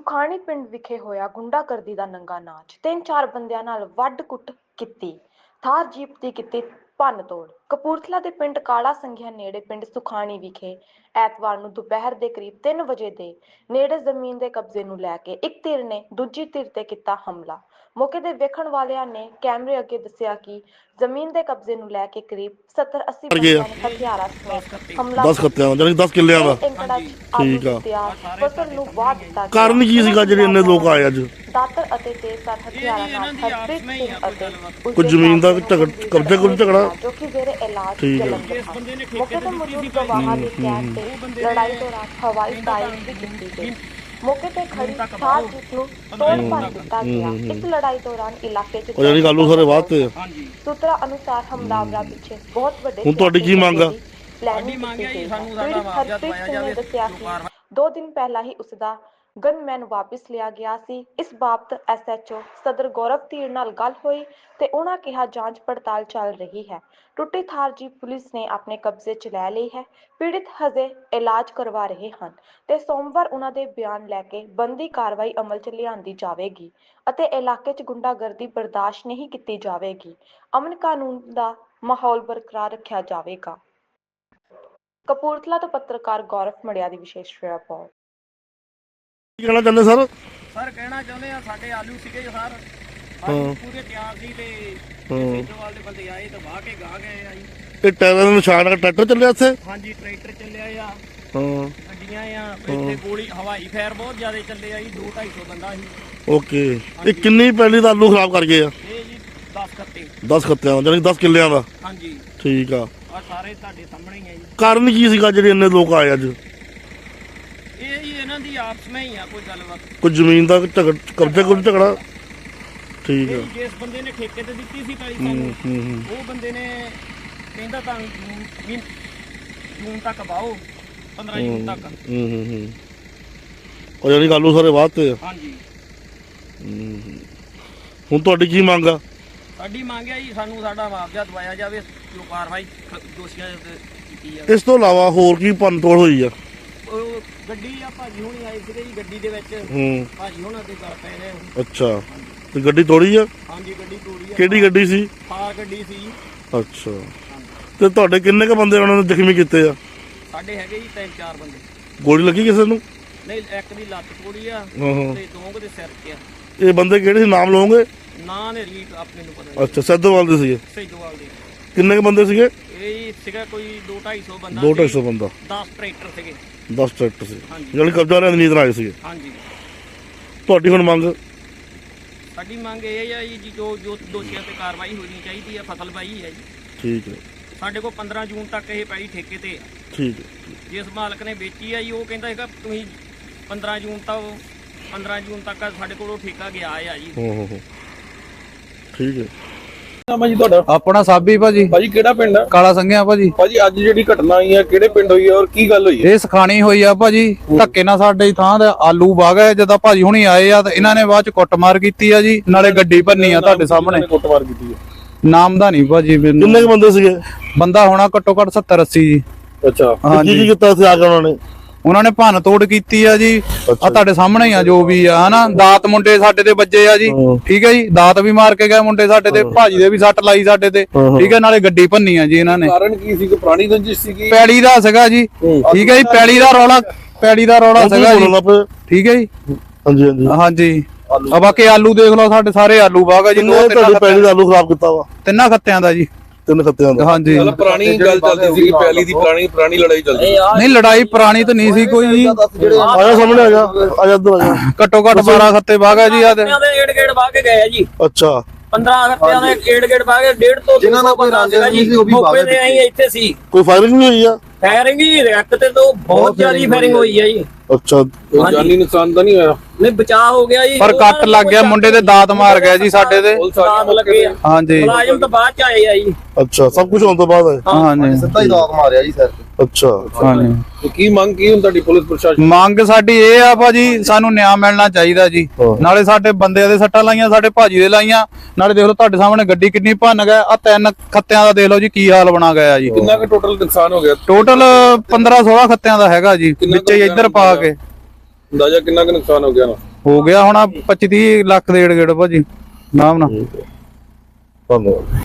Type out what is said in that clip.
ਪਿੰਡ ਵਿਖੇ ਹੋਇਆ ਗੁੰਡਾਗਰਦੀ ਦਾ ਨੰਗਾ ਨਾਚ। ਤਿੰਨ ਚਾਰ ਬੰਦਿਆਂ ਨਾਲ ਵੱਢ ਕੁੱਟ ਕੀਤੀ। ਥਾਰ ਜੀਪ ਦੀ ਕੀਤੀ ਭੰਨ ਤੋੜ। ਕਪੂਰਥਲਾ ਦੇ ਪਿੰਡ ਕਾਲਾ ਸੰਘਿਆ ਨੇੜੇ ਪਿੰਡ ਸੁਖਾਣੀ ਵਿਖੇ ਐਤਵਾਰ ਨੂੰ ਦੁਪਹਿਰ ਦੇ ਕਰੀਬ 3 ਵਜੇ ਦੇ ਨੇੜੇ ਜ਼ਮੀਨ ਦੇ ਕਬਜ਼ੇ ਨੂੰ ਲੈ ਕੇ ਇੱਕ ਧਿਰ ਨੇ ਦੂਜੀ ਧਿਰ ਤੇ ਕੀਤਾ ਹਮਲਾ। ਮੌਕੇ ਤੇ ਵੇਖਣ ਵਾਲਿਆਂ ਨੇ ਕੈਮਰੇ ਅੱਗੇ ਦੱਸਿਆ ਕਿ ਜ਼ਮੀਨ ਦੇ ਕਬਜ਼ੇ ਨੂੰ ਲੈ ਕੇ ਕਰੀਬ 70 80 ਕਰ ਗਏ ਆ। ਬੰਦਿਆਂ ਨੇ ਹਥਿਆਰਾਂ ਸਮੇਤ ਹਮਲਾ 10 ਖੱਤਿਆਂ ਦਾ ਜਾਨੀ 10 ਕਿੱਲਿਆਂ ਦਾ ਏਕੜਾਂ 'ਚ ਠੀਕ ਆਲੂ ਆ। ਤਿਆਰ ਫਸਲ ਨੂੰ ਵਾਹ ਦਿੱਤਾ ਗਿਆ। ਕਾਰਨ ਕੀ ਸੀਗਾ ਜਿਹੜੇ ਇੰਨੇ ਲੋਕ ਆਏ ਅੱਜ ਦਾਤਰ ਅਤੇ ਤੇਜ਼ਧਾਰ ਹਥਿਆਰਾਂ ਨਾਲ ਹਰਪ੍ਰੀਤ ਸਿੰਘ ਅਤੇ ਕੋਈ ਉਸਦੇ ਜ਼ਮੀਨ ਦਾ ਸਾਥੀਆਂ ਨੂੰ ਝਗੜ- ਕਬਜ਼ੇ ਕੋਲ ਝਗੜਾ? ਜੋ ਕਿ ਜ਼ੇਰੇ ਇਲਾਜ ਠੀਕ ਹੈ। ਜਲੰਧਰ ਹਨ ਮੌਕੇ ਤੇ ਮੌਜੂਦ ਗਵਾਹਾਂ ਦੇ ਕਹਿਣ ਤੇ ਲੜਾਈ ਦੌਰਾਨ ਹਵਾਈ ਫਾਇਰਿੰਗ ਵੀ ਕੀਤੀ ਗਈ ਮੌਕੇ ਤੇ ਖੜੀ ਕਾਰ ਜਿਸ ਨੂੰ ਤੋੜ ਭੰਨ ਦਿੱਤਾ ਗਿਆ। ਇਸ ਲੜਾਈ ਦੌਰਾਨ ਇਲਾਕੇ 'ਚ ਉਹ ਜਾਨੀ ਗਾਲੂ ਸਾਰੇ ਬਾਅਦ ਤੇ ਆ। ਹਾਂਜੀ। ਸੂਤਰਾਂ ਅਨੁਸਾਰ ਹਮਲਾਵਰਾਂ ਪਿੱਛੇ ਬਹੁਤ ਵੱਡੇ ਹੁਣ ਤੁਹਾਡੀ ਕੀ ਮੰਗ ਆ? ਸਾਡੀ ਮੰਗ ਹੈ ਜੀ ਸਾਨੂੰ ਸਾਡਾ ਮੁਆਵਜ਼ਾ ਦਵਾਇਆ ਜਾਵੇ ਜੋ ਦੋ ਦਿਨ ਪਹਿਲਾਂ ਹੀ ਉਸਦਾ ਗਨਮੈਨ ਵਾਪਸ ਲਿਆ ਗਿਆ ਸੀ। ਇਸ ਬਾਬਤ ਐਸਐਚਓ ਸਦਰ ਗੌਰਵ ਧੀਰ ਨਾਲ ਗੱਲ ਹੋਈ ਤੇ ਉਹਨਾਂ ਕਿਹਾ, ਜਾਂਚ ਪੜਤਾਲ ਚੱਲ ਰਹੀ ਹੈ। ਟੁੱਟੀ ਥਾਰ ਜੀਪ ਪੁਲਿਸ ਨੇ ਆਪਣੇ ਕਬਜ਼ੇ 'ਚ ਲੈ ਲਈ ਹੈ। ਪੀੜਿਤ ਹਜੇ ਇਲਾਜ ਕਰਵਾ ਰਹੇ ਹਨ ਤੇ ਸੋਮਵਾਰ ਉਹਨਾਂ ਦੇ ਬਿਆਨ ਲੈ ਕੇ ਬੰਦੀ ਕਾਰਵਾਈ ਅਮਲ 'ਚ ਲਿਆਂਦੀ ਜਾਵੇਗੀ ਅਤੇ ਇਲਾਕੇ 'ਚ ਗੁੰਡਾਗਰਦੀ ਬਰਦਾਸ਼ਤ ਨਹੀਂ ਕੀਤੀ ਜਾਵੇਗੀ। ਅਮਨ ਕਾਨੂੰਨ ਦਾ ਮਾਹੌਲ ਬਰਕਰਾਰ ਰੱਖਿਆ ਜਾਵੇਗਾ। ਕਪੂਰਥਲਾ ਤੋਂ ਪੱਤਰਕਾਰ ਗੌਰਵ ਮੜਿਆ ਦੀ ਵਿਸ਼ੇਸ਼ ਰਿਪੋਰਟ। ਕੀ ਕਹਿਣਾ ਚਾਹੁੰਦੇ ਸਰ? ਸਰ ਕਹਿਣਾ ਚਾਹੁੰਦੇ ਆ ਸਾਡੇ ਆਲੂ ਸੀਗੇ ਸਰ। ਆਲੂ ਪੂਰੇ ਤਿਆਰ ਸੀ ਤੇ। ਸੇਜੋਵਾਲ ਦੇ ਬੰਦੇ ਆਏ ਤੇ ਵਾਹ ਕੇ ਗਾ ਗਏ ਆ ਜੀ। ਇਹ ਟਾਇਰਾਂ ਦੇ ਨਿਸ਼ਾਨ ਆ ਟਰੈਕਟਰ ਚੱਲਿਆ ਇੱਥੇ? ਹਾਂਜੀ ਟਰੈਕਟਰ ਚੱਲਿਆ ਆ। ਹਾਂ। ਗੱਡੀਆਂ ਆ ਇੱਥੇ ਗੋਲੀ ਹਵਾਈ ਫਾਇਰ ਬਹੁਤ ਜ਼ਿਆਦਾ ਚੱਲੇ ਆ ਜੀ 2 250 ਬੰਦਾ ਸੀ। ਓਕੇ। ਇਹ ਕਿੰਨੀ ਪਹਿਲੀ ਦਾ ਆਲੂ ਖਰਾਬ ਕਰ ਗਏ ਆ? ਇਹ ਜੀ 10 ਖੱਤੇ। 10 ਖੱਤਿਆਂ ਦਾ ਜਾਨੀ 10 ਕਿੱਲਿਆਂ ਦਾ? ਹਾਂਜੀ। ਠੀਕ ਆ। ਆ ਸਾਰੇ ਤੁਹਾਡੇ ਸਾਹਮਣੇ ਹੀ ਆ ਜੀ। ਕਾਰਨ ਕੀ ਸੀਗਾ ਜਿਹੜੇ ਇੰਨੇ ਲੋਕ ਆਏ ਅੱਜ? ਇਹ ਜੀ ਇਹਨਾਂ ਦੀ ਆਪਸ ਵਿੱਚ ਹੀ ਆ ਕੋਈ ਗੱਲਬਾਤ। ਕੋਈ ਜ਼ਮੀਨ ਦਾ ਝਗੜ ਕਬਜ਼ੇ ਕੋਲ ਝਗੜਾ? ਠੀਕ ਆ। ਜਿਸ ਬੰਦੇ ਨੇ ਠੇਕੇ ਤੇ ਦਿੱਤੀ ਸੀ ਹੂੰ ਸਾਨੂੰ ਹੂੰ ਹੂੰ। ਉਹ ਬੰਦੇ ਨੇ ਕਹਿੰਦਾ ਜੂਨ ਮਹੀਨ- ਜੂਨ ਤੱਕ ਬਾਓ 15 ਜੂਨ ਤੱਕ। ਹੂੰ ਹੂੰ ਹੂੰ। ਉਹ ਜਾਨੀ ਆਲੂ ਸਾਰੇ ਵਾਸਤੇ ਆ। ਹਾਂਜੀ। ਹੁਣ ਤੁਹਾਡੀ ਕੀ ਮੰਗ ਆ? ਸਾਡੀ ਮੰਗ ਹੈ ਜੀ ਸਾਨੂੰ ਸਾਡਾ ਮੁਆਵਜ਼ਾ ਦਵਾਇਆ ਜਾਵੇ ਜੋ ਕਾਰਵਾਈ ਖ- ਦੋਸ਼ੀਆਂ ਦੇ ਉੱਤੇ ਕੀਤੀ ਜਾਵੇ। ਇਸ ਤੋਂ ਇਲਾਵਾ ਹੋਰ ਕੀ ਭੰਨ ਤੋੜ ਹੋਈ ਆ? ਉਹ ਗੱਡੀ ਆ ਭਾਜੀ ਹੁਣੀ ਆਏ ਸੀਗੇ ਜੀ ਗੱਡੀ ਦੇ ਵਿੱਚ ਹੂੰ। ਭਾਜੀ ਹੁਣਾਂ ਦੇ ਗੱਲ ਪੈ ਨੇ। ਅੱਛਾ। ਤੇ ਗੱਡੀ ਤੋੜੀ ਆ? ਹਾਂਜੀ ਗੱਡੀ ਤੋੜੀ ਆ। ਕਿਹੜੀ ਗੱਡੀ ਸੀ? ਥਾਰ ਗੱਡੀ ਸੀ ਅੱਛਾ। ਤੇ ਤੁਹਾਡੇ ਕਿੰਨੇ ਕ ਬੰਦੇ ਉਹਨਾਂ ਨੇ ਜ਼ਖਮੀ ਕੀਤੇ ਆ? ਸਾਡੇ ਹੈਗੇ ਜੀ ਤਿੰਨ ਚਾਰ ਬੰਦੇ। ਗੋਲੀ ਲੱਗੀ ਕਿਸੇ ਨੂੰ? ਨਹੀਂ ਇੱਕ ਦੀ ਲੱਤ ਤੋੜੀ ਆ ਹਾਂ ਹਾਂ। ਤੇ ਦੋ ਕੁ ਦੇ ਸਿਰ 'ਚ ਆ। ਇਹ ਬੰਦੇ ਕਿਹੜੇ ਸੀ? ਨਾਮ ਲਓਗੇ ਨਾਂ ਨੇ ਰੀਤ ਆਪਣੇ ਨੂੰ ਪਤਾ ਅੱਛਾ ਸੈਦੋਵਾਲ ਦੇ ਸੀਗੇ? ਸੈਦੋਵਾਲ ਦੇ ਕਿੰਨੇ ਕ ਬੰਦੇ ਸੀਗੇ? ਇਹ ਸੀਗਾ ਕੋਈ 2 250 ਬੰਦਾ 250 ਬੰਦਾ। 10 ਟਰੈਕਟਰ ਸੀਗੇ। 10 ਟਰੈਕਟਰ ਸੀ ਹਾਂਜੀ। ਜਾਨੀ ਕਬਜ਼ਾ ਲੈਣ ਦੀ ਨੀਤ ਨਾਲ ਆਏ ਸੀਗੇ? ਹਾਂਜੀ। ਤੁਹਾਡੀ ਹੁਣ ਮੰਗ? ਸਾਡੀ ਮੰਗ ਇਹ ਹੈ ਜੀ ਜੋ ਜੋ ਦੋਸ਼ੀਆਂ ਤੇ ਕਾਰਵਾਈ ਹੋਣੀ ਚਾਹੀਦੀ ਹੈ ਫਸਲ ਬਾਈ ਹੈ ਜੀ। ਠੀਕ ਹੈ। ਸਾਡੇ ਕੋਲ 15 ਜੂਨ ਤੱਕ ਇਹ ਪੈਲੀ ਠੇਕੇ ਤੇ ਆ। ਠੀਕ ਹੈ। ਜਿਸ ਮਾਲਕ ਨੇ ਵੇਚੀ ਆ ਜੀ ਉਹ ਕਹਿੰਦਾ ਹੈਗਾ ਤੁਸੀਂ 15 ਜੂਨ ਤੱਕ 15 ਜੂਨ ਤੱਕ ਸਾਡੇ ਕੋਲੋਂ ਠੇਕਾ ਗਿਆ ਆ ਜੀ। ਹੋ ਹੋ ਹੋ। ਠੀਕ ਹੈ। ਨਾਮ ਹੈ ਜੀ ਤੁਹਾਡਾ? ਆਪਣਾ ਸਾਬੀ ਭਾਜੀ। ਭਾਜੀ ਕਿਹੜਾ ਪਿੰਡ ਹੈ ਕਾਲਾ ਸੰਘਿਆ ਭਾਜੀ। ਭਾਜੀ ਅੱਜ ਜਿਹੜੀ ਘਟਨਾ ਹੋਈ ਹੈ ਕਿਹੜੇ ਪਿੰਡ ਹੋਈ ਹੈ ਔਰ ਕੀ ਗੱਲ ਹੋਈ ਹੈ ਇਹ ਸਖਾਣੀ ਹੋਈ ਆ ਭਾਜੀ। ਧੱਕੇ ਨਾਲ ਸਾਡੇ ਥਾਂ ਦੇ ਆਲੂ ਵਗ ਗਏ ਜਦੋਂ ਭਾਜੀ ਹੁਣੀ ਆਏ ਆ ਤਾਂ ਇਹਨਾਂ ਨੇ ਬਾਅਦ ਚ ਕੁੱਟਮਾਰ ਕੀਤੀ ਆ ਜੀ। ਨਾਲੇ ਗੱਡੀ ਭੰਨੀ ਆ ਤੁਹਾਡੇ ਸਾਹਮਣੇ। ਕੁੱਟਮਾਰ ਕੀਤੀ ਹੈ ਨਾਮ ਦਾ ਨਹੀਂ ਭਾਜੀ ਮੈਨੂੰ। ਕਿੰਨੇ ਕ ਬੰਦੇ ਸੀਗੇ? ਬੰਦਾ ਹੋਣਾ ਘੱਟੋ ਘੱਟ 70 80 ਜੀ। ਅੱਛਾ। ਕੀ ਕੀ ਹਾਂਜੀ। ਕੀਤਾ ਸੀ ਆ ਕੇ ਉਹਨਾਂ ਨੇ? ਉਹਨਾਂ ਨੇ ਭੰਨ ਤੋੜ ਕੀਤੀ ਆ ਜੀ। ਆ ਤੁਹਾਡੇ ਸਾਹਮਣੇ ਹੀ ਆ ਜੋ ਵੀ ਆ ਹਨਾ? ਦਾਤ ਮੁੰਡੇ ਸਾਡੇ ਤੇ ਵੱਜੇ ਆ ਜੀ। ਠੀਕ ਹੈ ਜੀ? ਦਾਤ ਵੀ ਮਾਰ ਕੇ ਗਏ ਮੁੰਡੇ ਸਾਡੇ ਤੇ ਭਾਜੀ ਦੇ ਵੀ ਸੱਟ ਲਾਈ ਸਾਡੇ ਤੇ। ਠੀਕ ਹੈ ਨਾਲੇ ਗੱਡੀ ਭੰਨੀ ਆ ਜੀ ਇਹਨਾਂ ਨੇ। ਕਾਰਨ ਕੀ ਸੀ? ਕਿ ਪੁਰਾਣੀ ਰੰਜਿਸ਼ ਸੀਗੀ? ਪੈੜੀ ਦਾ ਸੀਗਾ ਜੀ। ਠੀਕ ਹੈ ਜੀ? ਪੈੜੀ ਦਾ ਰੌਲਾ ਪੈੜੀ ਦਾ ਰੌਲਾ ਸੀਗਾ ਜੀ। ਠੀਕ ਹੈ ਜੀ? ਹਾਂਜੀ ਹਾਂਜੀ। ਹਾਂਜੀ। ਆ ਬਾਕੀ ਆਲੂ ਦੇਖ ਲਓ ਸਾਡੇ ਸਾਰੇ ਆਲੂ ਬਾਗਾ ਜੀ। ਦੋ ਤਿੰਨਾਂ ਤੁਹਾਡੀ ਪਹਿਲੀ ਦਾ। ਆਲੂ ਖਰਾਬ ਕੀਤਾ ਵਾ? ਤਿੰਨਾਂ ਖੱਤਿਆਂ ਦਾ ਜੀ। ਤਿੰਨ ਖੱਤਿਆਂ ਦਾ। ਹਾਂਜੀ। ਪੁਰਾਣੀ ਗੱਲ ਚੱਲਦੀ ਸੀ ਪਹਿਲੀ ਦੀ ਪੁਰਾਣੀ ਪੁਰਾਣੀ ਲੜਾਈ ਚੱਲਦੀ ਸੀ ਨਹੀਂ ਲੜਾਈ ਪੁਰਾਣੀ ਤਾਂ ਨਹੀਂ ਸੀ ਕੋਈ। ਜੀ ਆਇਆ ਸਾਹਮਣੇ ਆ ਜਾ ਆ ਜਾ ਇੱਧਰ ਆ ਜਾ। ਘੱਟੋ ਘੱਟ 12 ਖੱਤੇ ਬਾਗਾ ਜੀ ਆ ਤੇ। ਗੇੜ ਵਾਹ ਕੇ ਗਏ ਆ ਜੀ। ਅੱਛਾ। 15 ਹਫ਼ਤਿਆਂ ਦੇ ਏੜ ਗੇੜ ਵਾਹ ਕੇ ਡੇਢ ਤੋਂ ਜਿਨ੍ਹਾਂ ਨਾਲ ਕੋਈ ਰਾਂਝਾ ਨਹੀਂ ਸੀ, ਉਹ ਵੀ ਮੌਕੇ ਵਾਹ ਤੇ ਅਸੀਂ ਇੱਥੇ ਸੀ। ਕੋਈ ਫਾਇਰਿੰਗ ਨਹੀਂ ਹੋਈ ਆ? ਫਾਇਰਿੰਗ ਹੀ ਇੱਕ ਤੇ ਤੋਂ ਬਹੁਤ ਜ਼ਿਆਦਾ ਫਾਇਰਿੰਗ ਹੋਈ ਹੈ ਜੀ। ਅੱਛਾ। ਕੋਈ ਜਾਨੀ ਨੁਕਸਾਨ ਤਾਂ ਨਹੀਂ ਹੋਇਆ? ਨਹੀਂ ਬਚਾਅ ਹੋ ਗਿਆ ਜੀ। ਪਰ ਕੱਟ ਲੱਗ ਗਿਆ ਮੁੰਡੇ ਦੇ ਦਾਤ ਮਾਰ ਗਿਆ ਜੀ ਸਾਡੇ ਤੇ ਪੁਲਿਸ ਦਾਤ ਲੱਗੇ ਆ ਹਾਂਜੀ ਮੁਲਾਜ਼ਮ ਤਾਂ ਬਾਅਦ ਚ ਆਏ ਆ ਜੀ। ਅੱਛਾ ਸਭ ਕੁਝ ਹੋਣ ਤੋਂ ਬਾਅਦ ਹੈ ਹਾਂਜੀ। ਸਿੱਧਾ ਹੀ ਦਾਤ ਮਾਰਿਆ ਜੀ ਸਿਰ ਤੇ। ਅੱਛਾ। ਹਾਂਜੀ। ਤੇ ਕੀ ਮੰਗ ਕੀ ਹੁਣ ਤੁਹਾਡੀ ਪੁਲਿਸ ਪ੍ਰਸ਼ਾਸਨ? ਮੰਗ ਸਾਡੀ ਇਹ ਆ ਭਾਜੀ ਸਾਨੂੰ ਨਿਆਂ ਮਿਲਣਾ ਚਾਹੀਦਾ ਜੀ। ਹਾਂ। ਨਾਲੇ ਸਾਡੇ ਬੰਦਿਆਂ ਦੇ ਸੱਟਾਂ ਲਾਈਆਂ ਸਾਡੇ ਭਾਜੀ ਦੇ ਲਾਈਆਂ। ਨਾਲੇ ਦੇਖ ਲਓ ਤੁਹਾਡੇ ਸਾਹਮਣੇ ਗੱਡੀ ਕਿੰਨੀ ਭੰਨ ਗਿਆ ਆ ਤਿੰਨ ਖੱਤਿਆਂ ਦਾ ਦੇਖ ਲਓ ਜੀ ਕੀ ਹਾਲ ਬਣਾ ਗਿਆ ਜੀ। ਕਿੰਨਾ ਕੁ ਟੋਟਲ ਨੁਕਸਾਨ ਹੋ ਗਿਆ? ਟੋਟਲ 15 16 ਖੱਤਿਆਂ ਦਾ ਹੈਗਾ ਜੀ ਕਿੰਨਾ ਵਿੱਚੇ ਹੀ ਇੱਧਰ ਪਾ ਕੇ। ਅੰਦਾਜ਼ਾ ਕਿੰਨਾ ਕੁ ਨੁਕਸਾਨ ਹੋ ਗਿਆ ਨਾ ਹੋ ਗਿਆ ਹੁਣ 25 30 ਲੱਖ ਦੇ ਏੜ ਗੇੜ ਭਾਜੀ ਨਾਮ ਨਾ ਧੰਨਵਾਦ।